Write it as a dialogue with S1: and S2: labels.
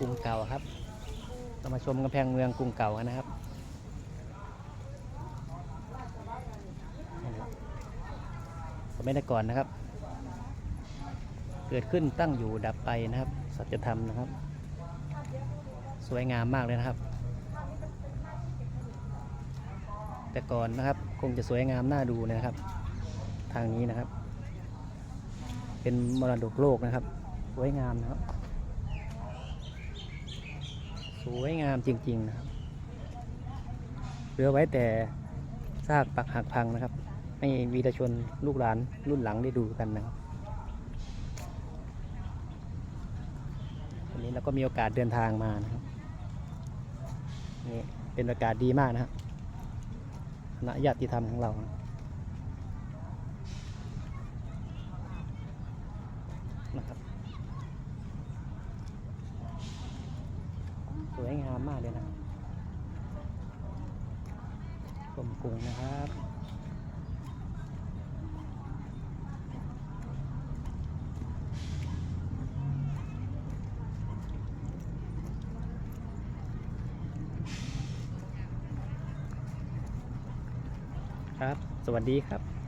S1: กรุงเก่าครับ เรามาชมกำแพงเมืองกรุงเก่ากันนะครับสมัยก่อนนะครับ เกิดขึ้นตั้งอยู่ดับไปนะครับ สัจธรรมนะครับ สวยงามมากเลยนะครับ แต่ก่อนนะครับคงจะสวยงามน่าดูนะครับ ทางนี้นะครับ เป็นมรดกโลกนะครับ สวยงามนะครับ วยงามจริง ๆ นะครับ เหลือไว้แต่ซากปักหักพังนะครับ ให้วีรชนลูกหลานรุ่นหลังได้ดูกันนะครับวันนี้เราก็มีโอกาสเดินทางมานะครับนี่เป็นโอกาสดีมากนะครับคณะญาติธรรมของเรานะนะครับ สวยงามมากเลยนะกลมกรุงนะครับครับ สวัสดีครับ